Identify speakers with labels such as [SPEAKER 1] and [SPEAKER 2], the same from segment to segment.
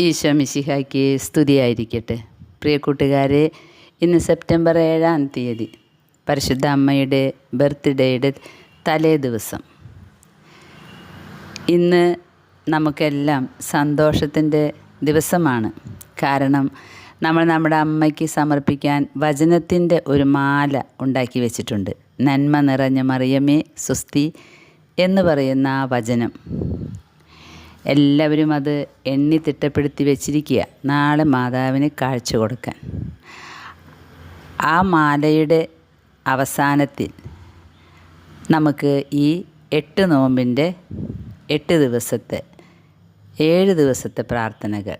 [SPEAKER 1] ഈശോ മിശിഹായ്ക്ക് സ്തുതിയായിരിക്കട്ടെ. പ്രിയ കൂട്ടുകാരെ ഇന്ന് സെപ്റ്റംബർ ഏഴാം തീയതി പരിശുദ്ധ അമ്മയുടെ ബർത്ത്ഡേയുടെ തലേ ദിവസം. ഇന്ന് നമുക്കെല്ലാം സന്തോഷത്തിന്റെ ദിവസമാണ്. കാരണം നമ്മൾ നമ്മുടെ അമ്മയ്ക്ക് സമർപ്പിക്കാൻ വചനത്തിന്റെ ഒരു മാല ഉണ്ടാക്കി വെച്ചിട്ടുണ്ട്. നന്മ നിറഞ്ഞ മറിയമേ സുസ്തി എന്ന് പറയുന്ന ആ വചനം. എല്ലാവരും അത് എണ്ണി തിട്ടപ്പെടുത്തി വെച്ചിരിക്കുക. നാളെ മാതാവിന് കാഴ്ച കൊടുക്കാൻ. ആ മാലയുടെ അവസാനത്തിൽ നമുക്ക് ഈ എട്ട് നോമ്പിന്റെ എട്ട് ദിവസത്തെ ഏഴ് ദിവസത്തെ പ്രാർത്ഥനകൾ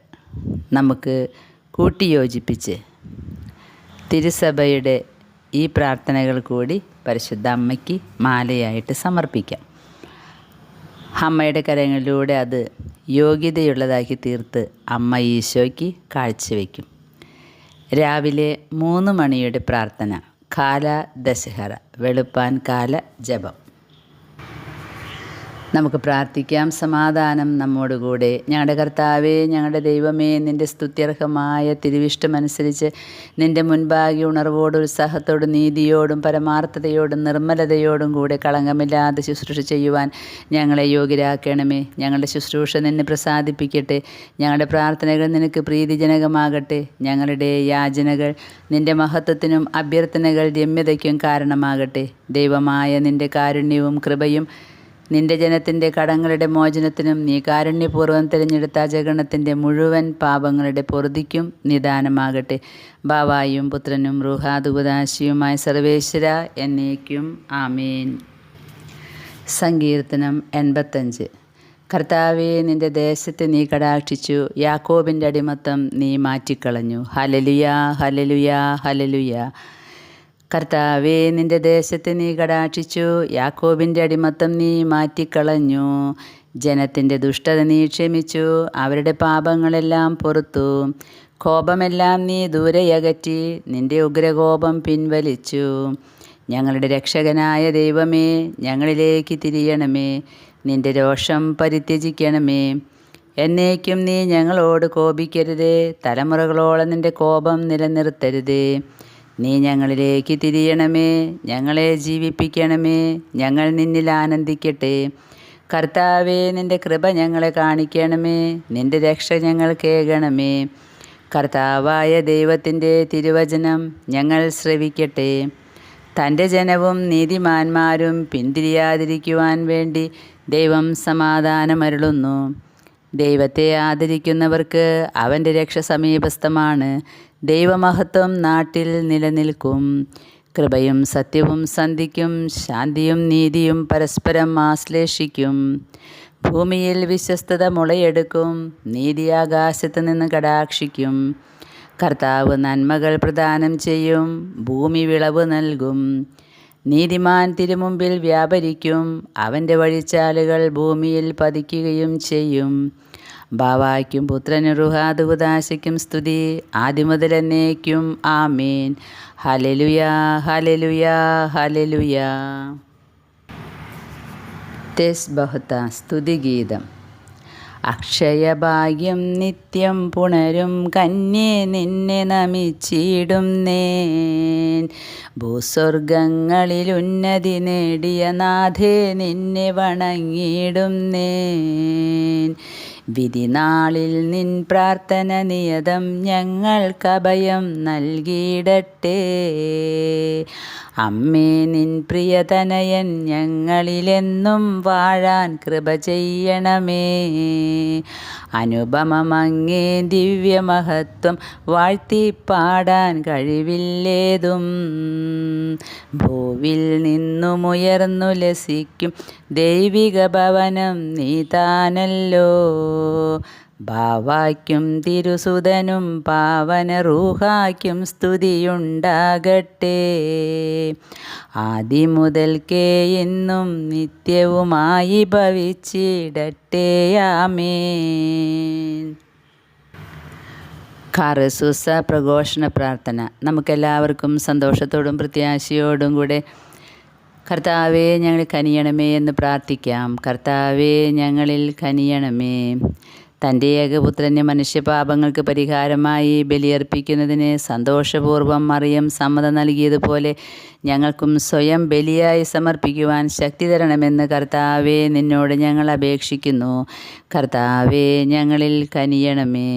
[SPEAKER 1] നമുക്ക് കൂട്ടിയോജിപ്പിച്ച് തിരുസഭയുടെ ഈ പ്രാർത്ഥനകൾ കൂടി പരിശുദ്ധ അമ്മയ്ക്ക് മാലയായിട്ട് സമർപ്പിക്കാം. അമ്മയുടെ കരങ്ങളിലൂടെ അത് യോഗ്യതയുള്ളതാക്കി തീർത്ത് അമ്മ ഈശോയ്ക്ക് കാഴ്ചവെക്കും. രാവിലെ മൂന്ന് മണിയുടെ പ്രാർത്ഥന കാല ദശഹറ വെളുപ്പാൻ കാല ജപം നമുക്ക് പ്രാർത്ഥിക്കാം. സമാധാനം നമ്മോടുകൂടെ. ഞങ്ങളുടെ കർത്താവേ ഞങ്ങളുടെ ദൈവമേ നിന്റെ സ്തുത്യർഹമായ തിരുവിഷ്ടമനുസരിച്ച് നിന്റെ മുൻപാകെ ഉണർവോടും ഉത്സാഹത്തോടും നീതിയോടും പരമാർത്ഥതയോടും നിർമ്മലതയോടും കൂടെ കളങ്കമില്ലാതെ ശുശ്രൂഷ ചെയ്യുവാൻ ഞങ്ങളെ യോഗ്യരാക്കണമേ. ഞങ്ങളുടെ ശുശ്രൂഷ നിന്നെ പ്രസാദിപ്പിക്കട്ടെ. ഞങ്ങളുടെ പ്രാർത്ഥനകൾ നിനക്ക് പ്രീതിജനകമാകട്ടെ. ഞങ്ങളുടെ യാചനകൾ നിന്റെ മഹത്വത്തിനും അഭ്യർത്ഥനകൾ രമ്യതയ്ക്കും കാരണമാകട്ടെ. ദൈവമായ നിന്റെ കാരുണ്യവും കൃപയും നിന്റെ ജനത്തിന്റെ കടങ്ങളുടെ മോചനത്തിനും നീ കാരുണ്യപൂർവം തിരഞ്ഞെടുത്ത ജഗണത്തിന്റെ മുഴുവൻ പാപങ്ങളുടെ പൊറുതിക്കും നിദാനമാകട്ടെ. ബാവായും പുത്രനും റുഹാദുഗുദാശിയുമായ സർവേശ്വര എന്നേക്കും ആമീൻ. സങ്കീർത്തനം എൺപത്തഞ്ച്. കർത്താവെ നിന്റെ ദേശത്തെ നീ കടാക്ഷിച്ചു. യാക്കോബിന്റെ അടിമത്തം നീ മാറ്റിക്കളഞ്ഞു. ഹലലുയാ ഹലലുയാ ഹലലുയാ കർത്താവേ നിന്റെ ദേശത്തെ നീ കടാക്ഷിച്ചു. യാക്കോബിന്റെ അടിമത്തം നീ മാറ്റിക്കളഞ്ഞു. ജനത്തിന്റെ ദുഷ്ടത നീ ക്ഷമിച്ചു. അവരുടെ പാപങ്ങളെല്ലാം പുറത്തു. കോപമെല്ലാം നീ ദൂരെയകറ്റി നിന്റെ ഉഗ്രകോപം പിൻവലിച്ചു. ഞങ്ങളുടെ രക്ഷകനായ ദൈവമേ ഞങ്ങളിലേക്ക് തിരിയണമേ. നിന്റെ രോഷം പരിത്യജിക്കണമേ. എന്നേക്കും നീ ഞങ്ങളോട് കോപിക്കരുതേ. തലമുറകളോളം നിന്റെ കോപം നിലനിർത്തരുതേ. നീ ഞങ്ങളിലേക്ക് തിരിയണമേ ഞങ്ങളെ ജീവിപ്പിക്കണമേ ഞങ്ങൾ നിന്നിൽ ആനന്ദിക്കട്ടെ. കർത്താവേ നിന്റെ കൃപ ഞങ്ങളെ കാണിക്കണമേ നിന്റെ രക്ഷ ഞങ്ങൾ കേൾക്കണമേ കർത്താവായ ദൈവത്തിന്റെ തിരുവചനം ഞങ്ങൾ ശ്രവിക്കട്ടെ. തന്റെ ജനവും നീതിമാന്മാരും പിന്തിരിയാതിരിക്കുവാൻ വേണ്ടി ദൈവം സമാധാനമരുളുന്നു. ദൈവത്തെ ആദരിക്കുന്നവർക്ക് അവന്റെ രക്ഷ സമീപസ്ഥമാണ്. ദൈവമഹത്വം നാട്ടിൽ നിലനിൽക്കും. കൃപയും സത്യവും സന്ധിക്കും ശാന്തിയും നീതിയും പരസ്പരം ആശ്ലേഷിക്കും. ഭൂമിയിൽ വിശ്വസ്തത മുളയെടുക്കും നീതി ആകാശത്ത് നിന്ന് കടാക്ഷിക്കും. കർത്താവ് നന്മകൾ പ്രദാനം ചെയ്യും ഭൂമി വിളവ് നൽകും. നീതിമാൻ തിരുമുമ്പിൽ വ്യാപരിക്കും അവന്റെ വഴിച്ചാലുകൾ ഭൂമിയിൽ പതിക്കുകയും ചെയ്യും. ബാവായ്ക്കും പുത്രന് റുഹാദുദാശയ്ക്കും സ്തുതി. ആദ്യമുതൽ എന്നേക്കും ആമേൻ. ഹലലുയാ ഹലലുയാ ഹലലുയാ തെസ് ബഹുത്ത സ്തുതിഗീതം അക്ഷയഭാഗ്യം നിത്യം പുണരും കന്യേ നിന്നെ നമിച്ചിടും നേൻ. ഭൂസ്വർഗങ്ങളിൽ ഉന്നതി നേടിയ നാഥേ നിന്നെ വണങ്ങിയിടും നേൻ. വിധിനാളിൽ നിൻ പ്രാർത്ഥന നിയതം ഞങ്ങൾക്കഭയം നൽകിയിടട്ടെ. അമ്മേ നിൻ പ്രിയതനയൻ ഞങ്ങളിലെന്നും വാഴാൻ കൃപ ചെയ്യണമേ. അനുപമമങ്ങേ ദിവ്യമഹത്വം വാഴ്ത്തിപ്പാടാൻ കഴിവില്ലേതും. ഭൂവിൽ നിന്നുമുയർന്നു ലസിക്കും ദൈവിക ഭവനം നീ താനല്ലോ. ഭാവായ്ക്കും തിരുസുതനും പാവന റൂഹായ്ക്കും സ്തുതിയുണ്ടാകട്ടെ. ആദ്യം മുതൽക്കേ എന്നും നിത്യവുമായി ഭവിച്ചിടട്ടെ. ആമേൻ. കാറസൂസ പ്രഘോഷണ പ്രാർത്ഥന. നമുക്കെല്ലാവർക്കും സന്തോഷത്തോടും പ്രത്യാശയോടും കൂടെ കർത്താവേ ഞങ്ങൾ കനിയണമേ എന്ന് പ്രാർത്ഥിക്കാം. കർത്താവേ ഞങ്ങളിൽ കനിയണമേ. തന്റെ ഏകപുത്രനെ മനുഷ്യപാപങ്ങൾക്ക് പരിഹാരമായി ബലിയർപ്പിക്കുന്നതിന് സന്തോഷപൂർവം മറിയം സമ്മതം നൽകിയതുപോലെ ഞങ്ങൾക്കും സ്വയം ബലിയായി സമർപ്പിക്കുവാൻ ശക്തി തരണമെന്ന് കർത്താവെ നിന്നോട് ഞങ്ങൾ അപേക്ഷിക്കുന്നു. കർത്താവെ ഞങ്ങളിൽ കനിയണമേ.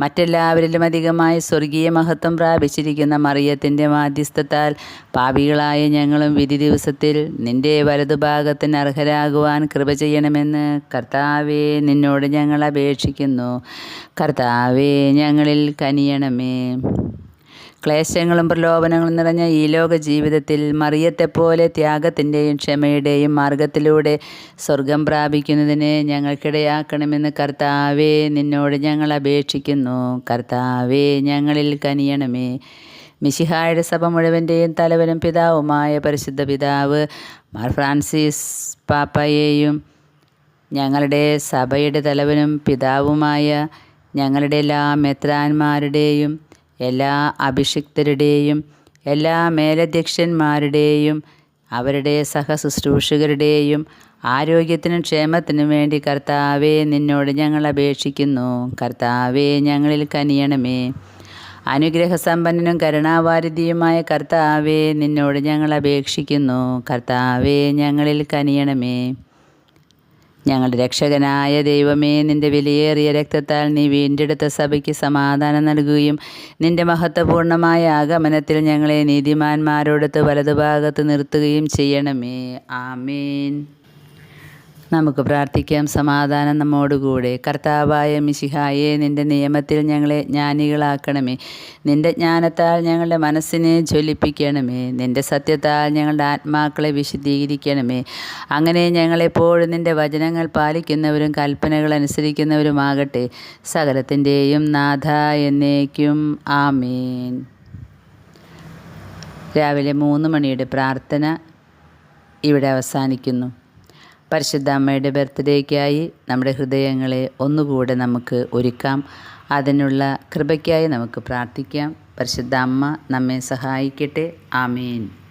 [SPEAKER 1] മറ്റെല്ലാവരിലും അധികമായി സ്വർഗീയ മഹത്വം പ്രാപിച്ചിരിക്കുന്ന മറിയത്തിന്റെ മാധ്യസ്ഥത്താൽ പാപികളായ ഞങ്ങളും വിധി ദിവസത്തിൽ നിന്റെ വലതുഭാഗത്തിന് അർഹരാകുവാൻ കൃപ ചെയ്യണമെന്ന് കർത്താവെ നിന്നോട് ഞങ്ങൾ അപേക്ഷിക്കുന്നു കർത്താവെ ഞങ്ങളിൽ കനിയണമേ. ക്ലേശങ്ങളും പ്രലോഭനങ്ങളും നിറഞ്ഞ ഈ ലോക ജീവിതത്തിൽ മറിയത്തെപ്പോലെ ത്യാഗത്തിന്റെയും ക്ഷമയുടെയും മാർഗത്തിലൂടെ സ്വർഗം പ്രാപിക്കുന്നതിന് ഞങ്ങൾക്കിടയാക്കണമെന്ന് കർത്താവേ നിന്നോട് ഞങ്ങൾ അപേക്ഷിക്കുന്നു. കർത്താവേ ഞങ്ങളിൽ കനിയണമേ. മിശിഹായുടെ സഭ മുഴുവന്റെയും തലവനും പിതാവുമായ പരിശുദ്ധ പിതാവ് മാർ ഫ്രാൻസിസ് പാപ്പയെയും ഞങ്ങളുടെ സഭയുടെ തലവനും പിതാവുമായ ഞങ്ങളുടെ എല്ലാ മെത്രാന്മാരുടെയും എല്ലാ അഭിഷിക്തരുടെയും എല്ലാ മേലധ്യക്ഷന്മാരുടെയും അവരുടെ സഹശുശ്രൂഷകരുടെയും ആരോഗ്യത്തിനും ക്ഷേമത്തിനും വേണ്ടി കർത്താവെ നിന്നോട് ഞങ്ങൾ അപേക്ഷിക്കുന്നു. കർത്താവെ ഞങ്ങളിൽ കനിയണമേ. അനുഗ്രഹസമ്പന്നനും കരുണാവാരിധിയുമായ കർത്താവെ നിന്നോട് ഞങ്ങൾ അപേക്ഷിക്കുന്നു. കർത്താവെ ഞങ്ങളിൽ കനിയണമേ. ഞങ്ങളുടെ രക്ഷകനായ ദൈവമേ നിന്റെ വിലയേറിയ രക്തത്താൽ നീ വീണ്ടെടുത്ത സഭയ്ക്ക് സമാധാനം നൽകുകയും നിന്റെ മഹത്വപൂർണമായ ആഗമനത്തിൽ ഞങ്ങളെ നീതിമാന്മാരോടൊത്ത് വലതുഭാഗത്ത് നിർത്തുകയും ചെയ്യണമേ. ആമേൻ. നമുക്ക് പ്രാർത്ഥിക്കാം. സമാധാനം നമ്മോടുകൂടെ. കർത്താവായ മിശിഹായെ നിന്റെ നിയമത്തിൽ ഞങ്ങളെ ജ്ഞാനികളാക്കണമേ. നിന്റെ ജ്ഞാനത്താൽ ഞങ്ങളുടെ മനസ്സിനെ ജ്വലിപ്പിക്കണമേ. നിന്റെ സത്യത്താൽ ഞങ്ങളുടെ ആത്മാക്കളെ വിശദീകരിക്കണമേ അങ്ങനെ ഞങ്ങളെപ്പോഴും നിന്റെ വചനങ്ങൾ പാലിക്കുന്നവരും കൽപ്പനകൾ അനുസരിക്കുന്നവരുമാകട്ടെ. സകലത്തിന്റെയും നാഥ എന്നേക്കും. ആമേൻ. രാവിലെ മൂന്ന് മണിയുടെ പ്രാർത്ഥന ഇവിടെ അവസാനിക്കുന്നു. പരിശുദ്ധ അമ്മയുടെ ബർത്ത്ഡേക്കായി നമ്മുടെ ഹൃദയങ്ങളെ ഒന്നുകൂടെ നമുക്ക് ഒരുക്കാം. അതിനുള്ള കൃപയ്ക്കായി നമുക്ക് പ്രാർത്ഥിക്കാം. പരിശുദ്ധ അമ്മ നമ്മെ സഹായിക്കട്ടെ. ആമേൻ.